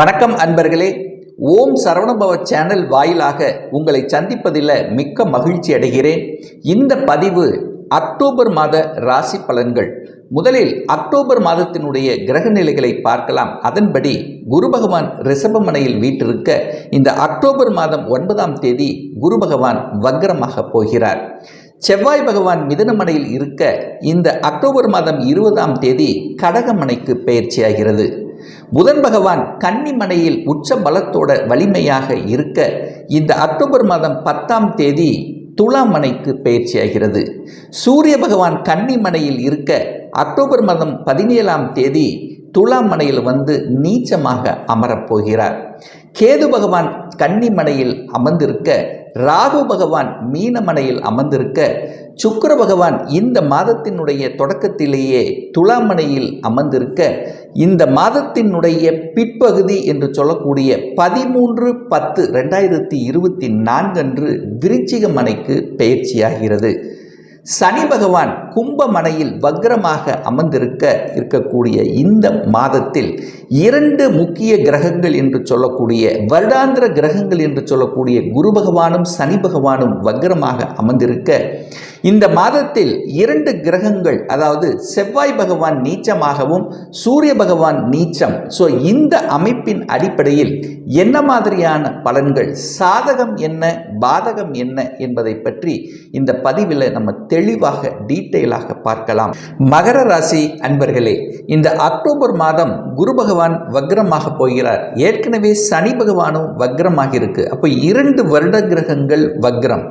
வணக்கம் அன்பர்களே. ஓம் சரவணபவ சேனல் வாயிலாக உங்களை சந்திப்பதில் மிக்க மகிழ்ச்சி அடைகிறேன். இந்த பதிவு அக்டோபர் மாத ராசி பலன்கள். முதலில் அக்டோபர் மாதத்தினுடைய கிரக நிலைகளை பார்க்கலாம். அதன்படி குரு பகவான் ரிஷபமனையில் வீட்டிருக்க இந்த அக்டோபர் மாதம் ஒன்பதாம் தேதி குரு பகவான் வக்ரமாக போகிறார். செவ்வாய் பகவான் மிதனமனையில் இருக்க இந்த அக்டோபர் மாதம் இருபதாம் தேதி கடகமனைக்கு பயிற்சியாகிறது. புதன் பகவான் கன்னிமனையில் உச்ச பலத்தோட வலிமையாக இருக்க இந்த அக்டோபர் மாதம் பத்தாம் தேதி துலாமனைக்கு பயிற்சியாகிறது சூரிய பகவான் கன்னிமனையில் இருக்க அக்டோபர் மாதம் பதினேழாம் தேதி துலாமனையில் வந்து நீச்சமாக அமரப்போகிறார் கேது பகவான் கன்னிமனையில் அமர்ந்திருக்க ராகு பகவான் மீனமனையில் அமர்ந்திருக்க சுக்கர பகவான் இந்த மாதத்தினுடைய தொடக்கத்திலேயே துலாமனையில் அமர்ந்திருக்க இந்த மாதத்தினுடைய பிற்பகுதி என்று சொல்லக்கூடிய பதிமூன்று பத்து ரெண்டாயிரத்தி இருபத்தி நான்கு அன்று விருச்சிக மனைக்கு பயிற்சியாகிறது. சனி பகவான் கும்பமனையில் வக்ரமாக அமர்ந்திருக்க இருக்கக்கூடிய இந்த மாதத்தில் இரண்டு முக்கிய கிரகங்கள் என்று சொல்லக்கூடிய வருடாந்திர கிரகங்கள் என்று சொல்லக்கூடிய குரு பகவானும் சனி பகவானும் வக்ரமாக அமர்ந்திருக்க இந்த மாதத்தில் இரண்டு கிரகங்கள் அதாவது செவ்வாய் பகவான் நீச்சமாகவும் சூரிய பகவான் நீச்சம். ஸோ இந்த அமைப்பின் அடிப்படையில் என்ன மாதிரியான பலன்கள் சாதகம் என்ன பாதகம் என்ன என்பதை பற்றி இந்த பதிவில் நம்ம தெளிவாக டீட்டெயிலாக பார்க்கலாம். மகர ராசி அன்பர்களே இந்த அக்டோபர் மாதம் குரு பகவான் வக்ரமாக போகிறார். ஏற்கனவே சனி பகவானும் வக்ரமாக இருக்கு அப்போ இரண்டு வருட கிரகங்கள் வக்ரம்.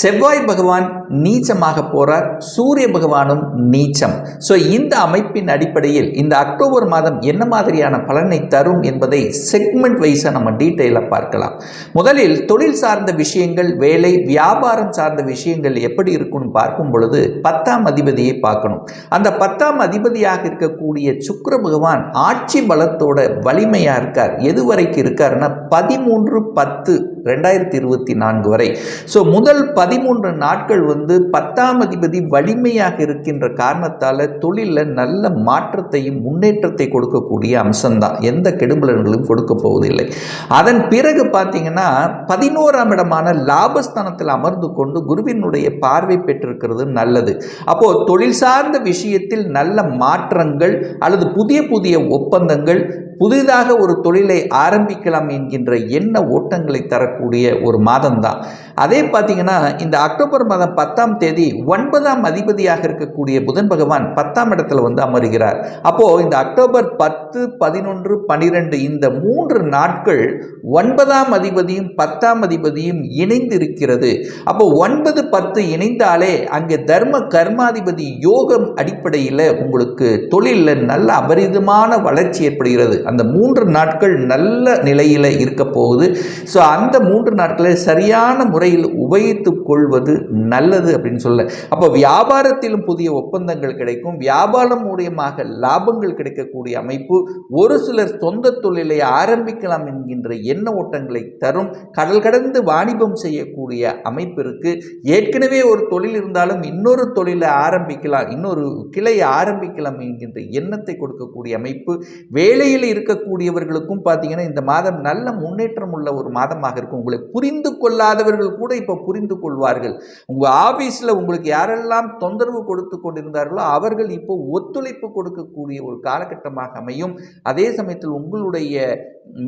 செவ்வாய் பகவான் நீச்சமாக போறார் சூரிய பகவானும் நீச்சம். ஸோ இந்த அமைப்பின் அடிப்படையில் இந்த அக்டோபர் மாதம் என்ன மாதிரியான பலனை தரும் என்பதை செக்மெண்ட் வைஸாக நம்ம டீட்டெயிலாக பார்க்கலாம். முதலில் தொழில் சார்ந்த விஷயங்கள் வேலை வியாபாரம் சார்ந்த விஷயங்கள் எப்படி இருக்கும்னு பார்க்கும் பொழுது பத்தாம் அதிபதியை பார்க்கணும். அந்த பத்தாம் அதிபதியாக இருக்கக்கூடிய சுக்கர பகவான் ஆட்சி பலத்தோட வலிமையாக இருக்கார். எது வரைக்கும் இருக்காருன்னா பதிமூன்று பத்து ரெண்டாயிரத்தி இருபத்தி நான்கு வரை. ஸோ முதல் பதிமூன்று நாட்கள் வந்து பத்தாம் அதிபதி வலிமையாக இருக்கின்ற காரணத்தால் தொழிலில் நல்ல மாற்றத்தையும் முன்னேற்றத்தை கொடுக்கக்கூடிய அம்சம்தான். எந்த கெடுபலன்களும் கொடுக்க போவதில்லை. அதன் பிறகு பார்த்தீங்கன்னா பதினோராம் இடமான லாபஸ்தானத்தில் அமர்ந்து கொண்டு குருவினுடைய பார்வை பெற்றிருக்கிறது நல்லது. அப்போது தொழில் சார்ந்த விஷயத்தில் நல்ல மாற்றங்கள் அல்லது புதிய புதிய ஒப்பந்தங்கள் புதிதாக ஒரு தொழிலை ஆரம்பிக்கலாம் என்கின்ற எண்ண ஓட்டங்களை தரக்கூடிய ஒரு மாதம்தான். அதே பார்த்தீங்கன்னா இந்த அக்டோபர் மாதம் பத்தாம் தேதி ஒன்பதாம் அதிபதியாக இருக்கக்கூடிய புதன் பகவான் பத்தாம் இடத்துல வந்து அமருகிறார். அப்போது இந்த அக்டோபர் பத்து பதினொன்று பனிரெண்டு இந்த மூன்று நாட்கள் ஒன்பதாம் அதிபதியும் பத்தாம் அதிபதியும் இணைந்து இருக்கிறது அப்போ ஒன்பது பத்து இணைந்தாலே அங்கே தர்ம கர்மாதிபதி யோகம் அடிப்படையில் உங்களுக்கு தொழிலில் நல்ல அபரிதமான வளர்ச்சி ஏற்படுகிறது. அந்த மூன்று நாட்கள் நல்ல நிலையில் இருக்க போகுது. ஸோ அந்த மூன்று நாட்களை சரியான முறையில் உபயோகித்து கொள்வது நல்லது அப்படின்னு சொல்ல அப்போ வியாபாரத்திலும் புதிய ஒப்பந்தங்கள் கிடைக்கும். வியாபாரம் மூலியமாக லாபங்கள் கிடைக்கக்கூடிய அமைப்பு ஒரு சிலர் சொந்த தொழிலை ஆரம்பிக்கலாம் என்கின்ற எண்ண ஓட்டங்களை தரும். கடல் கடந்து வாணிபம் செய்யக்கூடிய அமைப்பு ஏற்கனவே ஒரு தொழில் இருந்தாலும் இன்னொரு தொழிலை ஆரம்பிக்கலாம் இன்னொரு கிளையை ஆரம்பிக்கலாம் என்கின்ற எண்ணத்தை கொடுக்கக்கூடிய அமைப்பு. வேலையில் இருக்கக்கூடியவர்களுக்கும் பார்த்தீங்கன்னா இந்த மாதம் நல்ல முன்னேற்றம் உள்ள ஒரு மாதமாக இருக்கும். உங்களை புரிந்து கொள்ளாதவர்கள் கூட இப்போ புரிந்து கொள்வார்கள். உங்கள் ஆஃபீஸில் உங்களுக்கு யாரெல்லாம் தொந்தரவு கொடுத்து கொண்டிருந்தார்களோ அவர்கள் இப்போ ஒத்துழைப்பு கொடுக்கக்கூடிய ஒரு காலகட்டமாக அமையும். அதே சமயத்தில் உங்களுடைய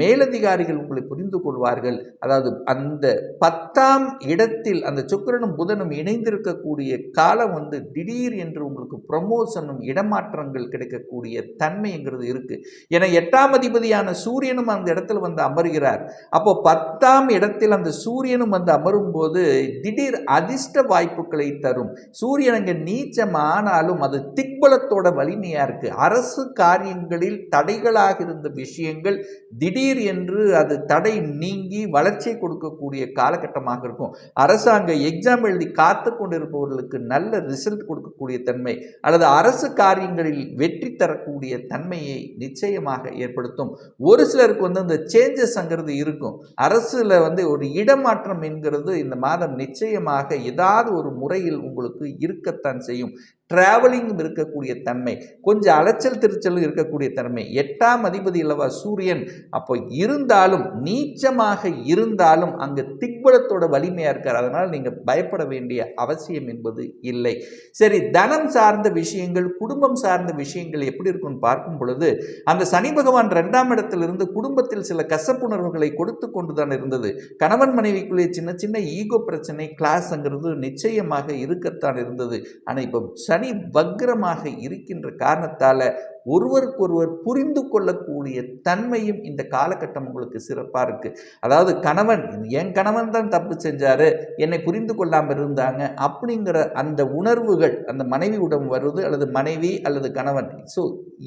மேலதிகாரிகள் உங்களை புரிந்து கொள்வார்கள். அதாவது அந்த பத்தாம் இடத்தில் அந்த சுக்கிரனும் புதனும் இணைந்திருக்கக்கூடிய காலம் வந்து திடீர் என்று உங்களுக்கு ப்ரமோஷனும் இடமாற்றங்கள் கிடைக்கக்கூடிய தன்மைங்கிறது இருக்குது ஏன்னா எட்டாம் அதிபதியான சூரியனும் அந்த இடத்துல வந்து அமர்கிறார். அப்போ பத்தாம் இடத்தில் அந்த சூரியனும் வந்து அமரும் போது திடீர் அதிர்ஷ்ட வாய்ப்புகளை தரும். சூரியன் அங்கே நீச்சம் ஆனாலும் அது திக்பலத்தோட வலிமையாக இருக்கு. அரசு காரியங்களில் தடைகளாக இருந்த விஷயங்கள் திடீர் என்று அது தடை நீங்கி வளர்ச்சியை கொடுக்கக்கூடிய காலகட்டமாக இருக்கும். அரசாங்க எக்ஸாம் எழுதி காத்து கொண்டிருப்பவர்களுக்கு நல்ல ரிசல்ட் கொடுக்கக்கூடிய தன்மை அல்லது அரசு காரியங்களில் வெற்றி தரக்கூடிய தன்மையை நிச்சயமாக ஏற்படுத்தும். ஒரு சிலருக்கு வந்து இந்த சேஞ்சஸ்ங்கிறது இருக்கும். அரசில் வந்து ஒரு இடமாற்றம் என்கிறது இந்த மாதம் நிச்சயமாக ஏதாவது ஒரு முறையில் உங்களுக்கு இருக்கத்தான் செய்யும். டிராவலிங் இருக்கக்கூடிய தன்மை கொஞ்சம் அலைச்சல் திருச்சல் இருக்கக்கூடிய தன்மை. எட்டாம் அதிபதி அல்லவா சூரியன்? அப்போ இருந்தாலும் நீச்சமாக இருந்தாலும் அங்கே திக்பலத்தோட வலிமையாக இருக்கார். அதனால் நீங்கள் பயப்பட வேண்டிய அவசியம் என்பது இல்லை. சரி தனம் சார்ந்த விஷயங்கள் குடும்பம் சார்ந்த விஷயங்கள் எப்படி இருக்கும்னு பார்க்கும் பொழுது அந்த சனி பகவான் ரெண்டாம் இடத்திலிருந்து குடும்பத்தில் சில கசப்புணர்வுகளை கொடுத்து கொண்டு தான் இருந்தது. கணவன் மனைவிக்குள்ளே சின்ன சின்ன ஈகோ பிரச்சனை கிளாஸ்ங்கிறது நிச்சயமாக இருக்கத்தான் இருந்தது. ஆனால் இப்போ சனி வக்ரமாக இருக்கின்ற காரணத்தால் ஒருவருக்கொருவர் புரிந்து கொள்ளக்கூடிய தன்மையும் இந்த காலகட்டம் உங்களுக்கு சிறப்பாக இருக்குது அதாவது கணவன் என் கணவன் தான் தப்பு செஞ்சார் என்னை புரிந்து கொள்ளாமல் இருந்தாங்க அப்படிங்கிற அந்த உணர்வுகள் அந்த மனைவி உடம்பு வருது அல்லது மனைவி அல்லது கணவன். ஸோ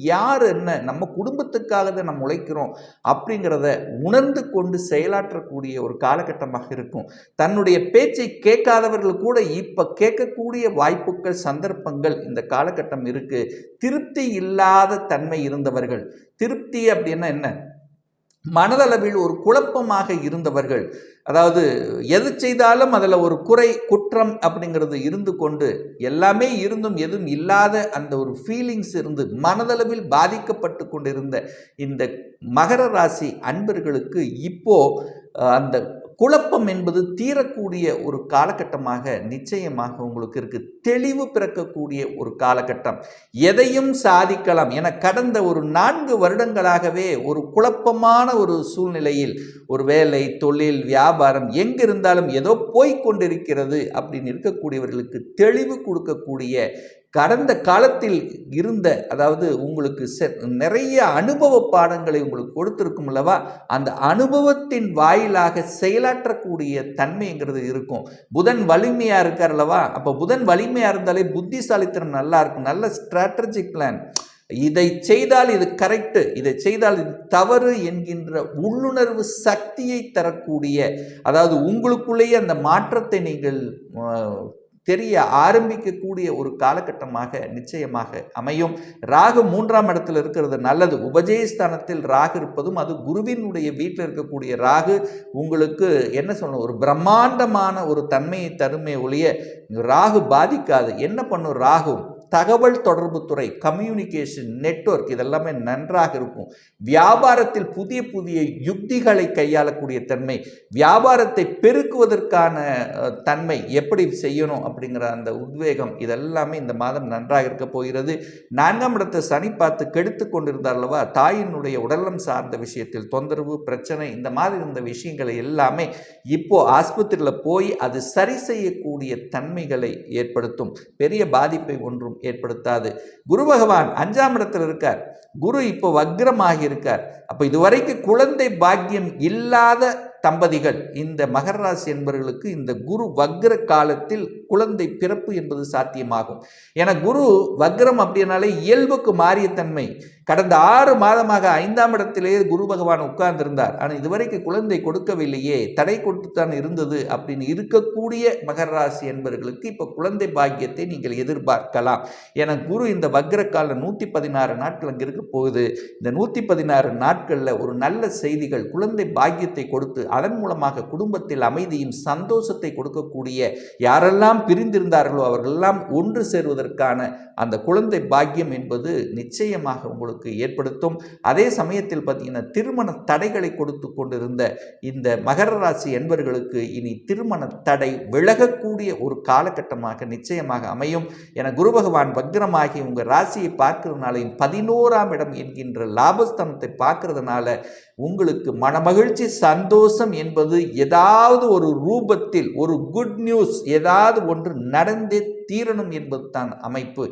யார் என்ன நம்ம குடும்பத்துக்காக தான் நம்ம உழைக்கிறோம் அப்படிங்கிறத உணர்ந்து கொண்டு செயலாற்றக்கூடிய ஒரு காலகட்டமாக இருக்கும். தன்னுடைய பேச்சை கேட்காதவர்கள் கூட இப்போ கேட்கக்கூடிய வாய்ப்புகள் சந்தர்ப்பங்கள் இந்த காலகட்டம் இருக்குது திருப்தி இல்லாத தன்மை இருந்தவர்கள். திருப்தி அப்படின்னா என்ன? மனதளவில் ஒரு குழப்பமாக இருந்தவர்கள். அதாவது எது செய்தாலும் அதில் ஒரு குறை குற்றம் அப்படிங்கிறது இருந்து கொண்டு எல்லாமே இருந்தும் எதுவும் இல்லாத அந்த ஒரு ஃபீலிங்ஸ் இருந்து மனதளவில் பாதிக்கப்பட்டு கொண்டிருந்த இந்த மகர ராசி அன்பர்களுக்கு இப்போ அந்த குழப்பம் என்பது தீரக்கூடிய ஒரு காலகட்டமாக நிச்சயமாக உங்களுக்கு இருக்கு. தெளிவு பிறக்கக்கூடிய ஒரு காலகட்டம். எதையும் சாதிக்கலாம். என கடந்த ஒரு நான்கு வருடங்களாகவே ஒரு குழப்பமான ஒரு சூழ்நிலையில் ஒரு வேலை தொழில் வியாபாரம் எங்கிருந்தாலும் ஏதோ போய்க் கொண்டிருக்கிறது அப்படின்னு இருக்கக்கூடியவர்களுக்கு தெளிவு கொடுக்கக்கூடிய கடந்த காலத்தில் இருந்த அதாவது உங்களுக்கு செ- நிறைய அனுபவ பாடங்களை உங்களுக்கு கொடுத்துருக்கும் அல்லவா? அந்த அனுபவத்தின் வாயிலாக செயலாற்றக்கூடிய தன்மைங்கிறது இருக்கும். புதன் வலிமையாக இருக்கார் அல்லவா? அப்போ புதன் வலிமையாக இருந்தாலே புத்திசாலித்தனம் நல்லா இருக்கும். நல்ல ஸ்ட்ராட்டஜிக் பிளான் இதை செய்தால் இது கரெக்டு இதை செய்தால் இது தவறு என்கின்ற உள்ளுணர்வு சக்தியை தரக்கூடிய அதாவது உங்களுக்குள்ளேயே அந்த மாற்றத்தை நீங்கள் தெரிய ஆரம்பிக்கக்கூடிய ஒரு காலகட்டமாக நிச்சயமாக அமையும். ராகு மூன்றாம் இடத்தில் இருக்கிறது நல்லது. உபஜயஸ்தானத்தில் ராகு இருப்பதும் அது குருவினுடைய வீட்டில் இருக்கக்கூடிய ராகு உங்களுக்கு என்ன சொல்லணும்? ஒரு பிரம்மாண்டமான ஒரு தன்மையை தருமே ஒழிய ராகு பாதிக்காது. என்ன பண்ணும்? ராகு தகவல் தொடர்பு துறை கம்யூனிகேஷன் நெட்வொர்க் இதெல்லாமே நன்றாக இருக்கும். வியாபாரத்தில் புதிய புதிய யுக்திகளை கையாளக்கூடிய தன்மை வியாபாரத்தை பெருக்குவதற்கான தன்மை எப்படி செய்யணும் அப்படிங்கிற அந்த உத்வேகம் இதெல்லாமே இந்த மாதம் நன்றாக இருக்க போகிறது. நான்காம் இடத்தை சனி பார்த்து கெடுத்து கொண்டிருந்தார் அல்லவா? தாயினுடைய உடலம் சார்ந்த விஷயத்தில் தொந்தரவு பிரச்சனை இந்த மாதிரி இருந்த விஷயங்களை எல்லாமே இப்போ ஆஸ்பத்திரியில் போய் அது சரி செய்யக்கூடிய தன்மைகளை ஏற்படுத்தும். பெரிய பாதிப்பை ஒன்றும் ஏற்படுத்தாது. குரு பகவான் அஞ்சாம் இடத்தில் இருக்கார். குரு இப்போ வக்ரமாகி இருக்கார். அப்போ இதுவரைக்கும் குழந்தை பாக்கியம் இல்லாத தம்பதிகள் இந்த மகர ராசி என்பவர்களுக்கு இந்த குரு வக்ர காலத்தில் குழந்தை பிறப்பு என்பது சாத்தியமாகும். என குரு வக்ரம் அப்படின்னாலே இயல்புக்கு மாறிய தன்மை. கடந்த ஆறு மாதமாக ஐந்தாம் இடத்திலேயே குரு பகவான் உட்கார்ந்திருந்தார். ஆனால் இதுவரைக்கும் குழந்தை கொடுக்கவில்லையே. தடை கொடுத்துத்தான் இருந்தது அப்படின்னு இருக்கக்கூடிய மகர ராசி என்பவர்களுக்கு இப்போ குழந்தை பாக்கியத்தை நீங்கள் எதிர்பார்க்கலாம். என குரு இந்த வக்ர கால நூற்றி பதினாறு நாட்கள் அங்கே இருக்க போகுது. இந்த நூற்றி பதினாறு நாட்களில் ஒரு நல்ல செய்திகள் குழந்தை பாக்கியத்தை கொடுத்து அதன் மூலமாக குடும்பத்தில் அமைதியும் சந்தோஷத்தை கொடுக்கக்கூடிய யாரெல்லாம் பிரிந்திருந்தார்களோ அவர்களெல்லாம் ஒன்று சேருவதற்கான அந்த குழந்தை பாக்கியம் என்பது நிச்சயமாக உங்களுக்கு ஏற்படுத்தும். அதே சமயத்தில் பார்த்தீங்கன்னா திருமண தடைகளை கொடுத்து கொண்டிருந்த இந்த மகர ராசி என்பர்களுக்கு இனி திருமண தடை விலகக்கூடிய ஒரு காலகட்டமாக நிச்சயமாக அமையும். என குரு பகவான் வக்ரமாகி உங்கள் ராசியை பார்க்கறதுனாலையும் பதினோராம் இடம் என்கின்ற லாபஸ்தானத்தை பார்க்கறதுனால உங்களுக்கு மனமகிழ்ச்சி சந்தோஷம் என்பது ஏதாவது ஒரு ரூபத்தில் ஒரு குட் நியூஸ் ஏதாவது ஒன்று நடந்தே தீரணும் என்பதுதான் அமைப்பு.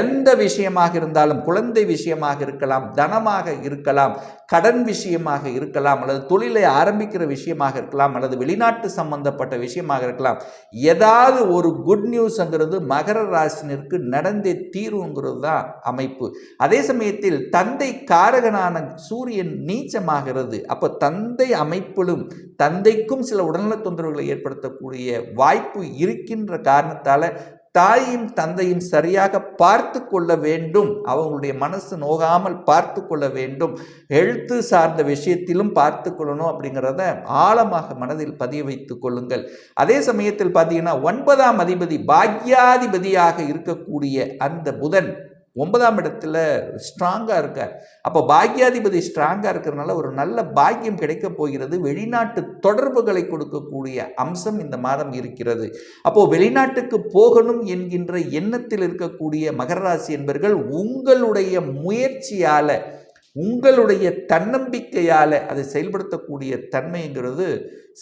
எந்த விஷயமாக இருந்தாலும் குழந்தை விஷயமாக இருக்கலாம் தனமாக இருக்கலாம் கடன் விஷயமாக இருக்கலாம் அல்லது தொழிலை ஆரம்பிக்கிற விஷயமாக இருக்கலாம் அல்லது வெளிநாட்டு சம்பந்தப்பட்ட விஷயமாக இருக்கலாம் ஏதாவது ஒரு குட் நியூஸ்ங்கிறது மகர ராசினருக்கு நடந்தே தீருங்கிறது தான் அமைப்பு. அதே சமயத்தில் தந்தை காரகனான சூரியன் நீச்சமாகிறது. அப்போ தந்தை அமைப்பிலும் தந்தைக்கும் சில உடல்நல தொந்தரவுகளை ஏற்படுத்தக்கூடிய வாய்ப்பு இருக்கின்ற காரணத்தால் தாயும் தந்தையும் சரியாக பார்த்து கொள்ள வேண்டும். அவங்களுடைய மனசு நோகாமல் பார்த்து கொள்ள வேண்டும். எழுத்து சார்ந்த விஷயத்திலும் பார்த்து கொள்ளணும் அப்படிங்கிறத ஆழமாக மனதில் பதிய வைத்துக் கொள்ளுங்கள். அதே சமயத்தில் பார்த்தீங்கன்னா ஒன்பதாம் அதிபதி பாக்யாதிபதியாக இருக்கக்கூடிய அந்த புதன் ஒன்பதாம் இடத்துல ஸ்ட்ராங்காக இருக்கார். அப்போ பாக்யாதிபதி ஸ்ட்ராங்காக இருக்கிறனால ஒரு நல்ல பாக்கியம் கிடைக்க போகிறது. வெளிநாட்டு தொடர்புகளை கொடுக்கக்கூடிய அம்சம் இந்த மாதம் இருக்கிறது. அப்போது வெளிநாட்டுக்கு போகணும் என்கின்ற எண்ணத்தில் இருக்கக்கூடிய மகராசி என்பர்கள் உங்களுடைய முயற்சியால் உங்களுடைய தன்னம்பிக்கையால் அதை செயல்படுத்தக்கூடிய தன்மைங்கிறது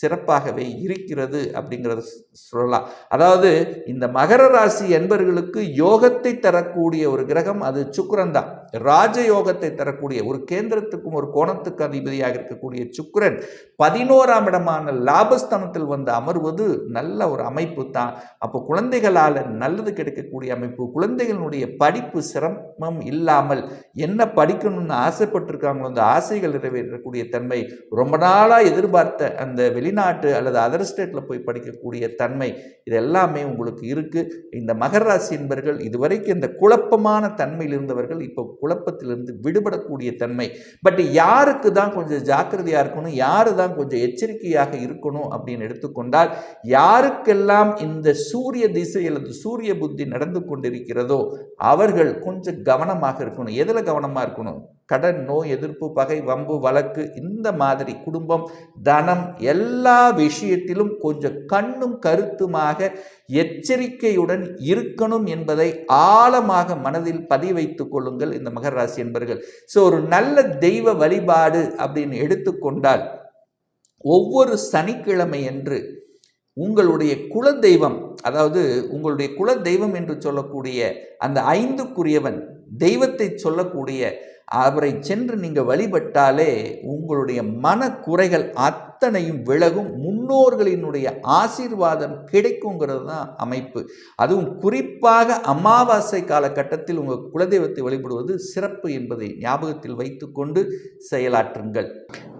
சிறப்பாகவே இருக்கிறது அப்படிங்கிறத சொல்லலாம். அதாவது இந்த மகர ராசி என்பர்களுக்கு யோகத்தை தரக்கூடிய ஒரு கிரகம் அது சுக்கரன் தான். ராஜ யோகத்தை தரக்கூடிய ஒரு கேந்திரத்துக்கும் ஒரு கோணத்துக்கு அதிபதியாக இருக்கக்கூடிய சுக்கரன் பதினோராம் இடமான லாபஸ்தானத்தில் வந்து அமர்வது நல்ல ஒரு அமைப்பு தான். அப்போ குழந்தைகளால் நல்லது கிடைக்கக்கூடிய அமைப்பு குழந்தைகளுடைய படிப்பு சிரமம் இல்லாமல் என்ன படிக்கணும்னு ஆசைப்பட்டிருக்காங்களோ அந்த ஆசைகள் நிறைவேற்றக்கூடிய தன்மை ரொம்ப நாளாக எதிர்பார்த்த அந்த வெளிநாட்டு அல்லது அதர் ஸ்டேட்டில் போய் படிக்கக்கூடிய தன்மை இது எல்லாமே உங்களுக்கு இருக்குது இந்த மகர ராசி என்பர்கள் இதுவரைக்கும் இந்த குழப்பமான தன்மையில் இருந்தவர்கள் இப்போ குழப்பத்திலிருந்து விடுபடக்கூடிய தன்மை. பட் யாருக்கு தான் கொஞ்சம் ஜாக்கிரதையாக இருக்கணும் யாரு தான் கொஞ்சம் எச்சரிக்கையாக இருக்கணும் அப்படின்னு எடுத்துக்கொண்டால் யாருக்கெல்லாம் இந்த சூரிய திசை அல்லது சூரிய புத்தி நடந்து கொண்டிருக்கிறதோ அவர்கள் கொஞ்சம் கவனமாக இருக்கணும். எதில் கவனமாக இருக்கணும்? கடன் நோய் எதிர்ப்பு பகை வம்பு வழக்கு இந்த மாதிரி குடும்பம் தனம் எல்லா விஷயத்திலும் கொஞ்சம் கண்ணும் கருத்துமாக எச்சரிக்கையுடன் இருக்கணும் என்பதை ஆழமாக மனதில் பதிவைத்து கொள்ளுங்கள் இந்த மகர ராசி என்பர்கள். ஸோ ஒரு நல்ல தெய்வ வழிபாடு அப்படின்னு எடுத்துக்கொண்டால் ஒவ்வொரு சனிக்கிழமை என்று உங்களுடைய குல தெய்வம் அதாவது உங்களுடைய குல தெய்வம் என்று சொல்லக்கூடிய அந்த ஐந்துக்குரியவன் தெய்வத்தை சொல்லக்கூடிய அவரை சென்று நீங்கள் வழிபட்டாலே உங்களுடைய மனக்குறைகள் அத்தனையும் விலகும் முன்னோர்களினுடைய ஆசீர்வாதம் கிடைக்குங்கிறது தான் அமைப்பு. அதுவும் குறிப்பாக அமாவாசை காலகட்டத்தில் உங்கள் குலதெய்வத்தை வழிபடுவது சிறப்பு என்பதை ஞாபகத்தில் வைத்துக்கொண்டு செயலாற்றுங்கள்.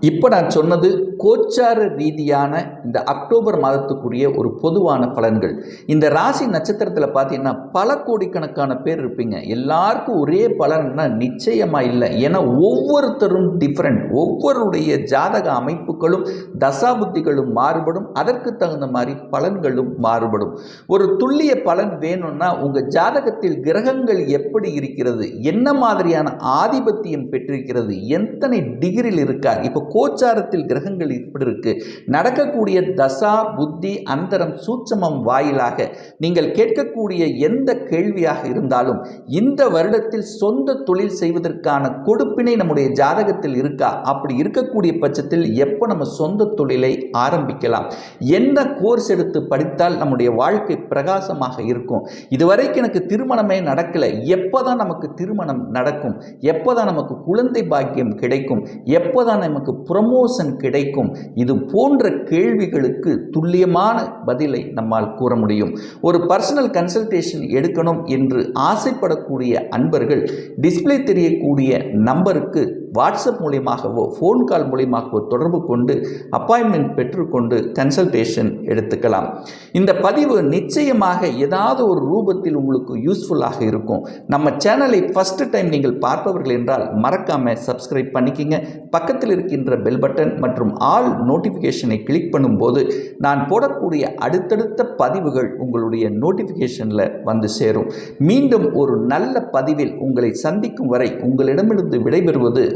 இப்போ நான் சொன்னது கோச்சார ரீதியான இந்த அக்டோபர் மாதத்துக்குரிய ஒரு பொதுவான பலன்கள். இந்த ராசி நட்சத்திரத்தில் பார்த்தீங்கன்னா பல கோடிக்கணக்கான பேர் இருப்பீங்க. எல்லாருக்கும் ஒரே பலன்னா நிச்சயமாக இல்லை. ஏன்னா ஒவ்வொருத்தரும் டிஃப்ரெண்ட் ஒவ்வொருடைய ஜாதக அமைப்புகளும் தசாபுத்திகளும் மாறுபடும். அதற்கு தகுந்த மாதிரி பலன்களும் மாறுபடும். ஒரு துல்லிய பலன் வேணும்னா உங்கள் ஜாதகத்தில் கிரகங்கள் எப்படி இருக்கிறது? என்ன மாதிரியான ஆதிபத்தியம் பெற்றிருக்கிறது? எத்தனை டிகிரியில் இருக்கார்? இப்போ கோச்சாரத்தில் கிரகங்கள் இப்படி இருக்கு. நடக்கக்கூடிய தசா புத்தி அந்தரம் சூட்சமம் வாயிலாக நீங்கள் கேட்கக்கூடிய எந்த கேள்வியாக இருந்தாலும் இந்த வருடத்தில் சொந்த தொழில் செய்வதற்கான கொடுப்பினை நம்முடைய ஜாதகத்தில் இருக்கா? அப்படி இருக்கக்கூடிய பட்சத்தில் எப்போ நம்ம சொந்த தொழிலை ஆரம்பிக்கலாம். என்ன கோர்ஸ் எடுத்து படித்தால் நம்முடைய வாழ்க்கை பிரகாசமாக இருக்கும்? இதுவரைக்கும் எனக்கு திருமணமே நடக்கலை. எப்போதான் நமக்கு திருமணம் நடக்கும்? எப்போதான் நமக்கு குழந்தை பாக்கியம் கிடைக்கும்? எப்போதான் நமக்கு ப்ரமோஷன் கிடைக்கும்? இது போன்ற கேள்விகளுக்கு துல்லியமான பதிலை நம்மால் கூற முடியும். ஒரு பர்சனல் கன்சல்டேஷன் எடுக்கணும் என்று ஆசைப்படக்கூடிய அன்பர்கள் டிஸ்பிளே தெரியக்கூடிய நம்பருக்கு வாட்ஸ்அப் மூலியமாகவோ ஃபோன் கால் மூலியமாகவோ தொடர்பு கொண்டு அப்பாயின்மெண்ட் பெற்றுக்கொண்டு கன்சல்டேஷன் எடுத்துக்கலாம். இந்த பதிவு நிச்சயமாக ஏதாவது ஒரு ரூபத்தில் உங்களுக்கு யூஸ்ஃபுல்லாக இருக்கும். நம்ம சேனலை ஃபஸ்ட்டு டைம் நீங்கள் பார்ப்பவர்கள் என்றால் மறக்காமல் சப்ஸ்கிரைப் பண்ணிக்கிங்க. பக்கத்தில் இருக்கின்ற பெல் பட்டன் மற்றும் ஆல் நோட்டிஃபிகேஷனை கிளிக் பண்ணும்போது நான் போடக்கூடிய அடுத்தடுத்த பதிவுகள் உங்களுடைய நோட்டிஃபிகேஷனில் வந்து சேரும். மீண்டும் ஒரு நல்ல பதிவில் உங்களை சந்திக்கும் வரை உங்களிடமிருந்து விடைபெறுவது